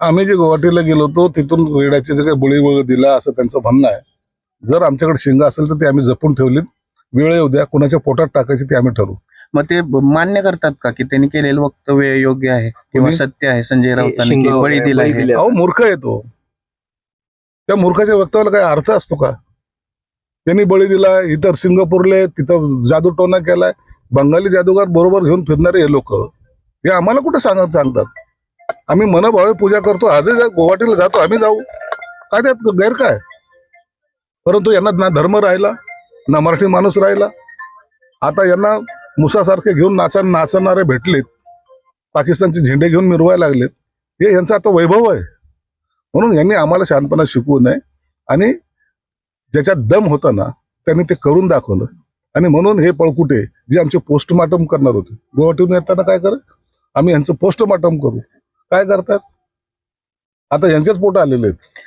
आम्ही जे गुवाहाटीला गेलो होतो तिथून रेड्याचे जे काही बळी वगैरे दिला असं त्यांचं म्हणणं आहे. जर आमच्याकडे शिंगा असेल तर ते आम्ही जपून ठेवलीत. वेळ येऊ द्या कोणाच्या पोटात टाकायची ते आम्ही ठरवू. मग ते मान्य करतात का की त्यांनी केलेलं वक्तव्य योग्य आहे किंवा? सत्य आहे संजय राऊतांनी बळी दिला. अहो मूर्ख आहे तो. त्या मूर्खाच्या वक्तव्याला काही अर्थ असतो का? त्यांनी बळी दिला इतर सिंगापूरले तिथं जादू टोना केलाय. बंगाली जादूगार बरोबर घेऊन फिरणारे हे लोक. हे आम्हाला कुठे सांगत सांगतात? आम्ही मनभावे पूजा करतो. आजही जा- गुवाहाटीला जातो. आम्ही जाऊ. काय त्यात गैर काय परंतु यांना ना धर्म राहिला ना मराठी माणूस राहिला. आता यांना मुसासारखे घेऊन नाचा नाचणारे भेटलेत. पाकिस्तानचे झेंडे घेऊन मिरवायला लागलेत. हे यांचं आता वैभव आहे. म्हणून यांनी आम्हाला शहाणपणा शिकवू नये. आणि ज्याच्यात दम होता ना त्यांनी ते करून दाखवलं. आणि म्हणून हे पळकुटे जे आमचे पोस्टमार्टम करणार होते. गुवाहाटीहून येताना काय कर? आम्ही यांचं पोस्टमार्टम करू. काय करतात? आता यांच्याच पोट आलेले आहेत.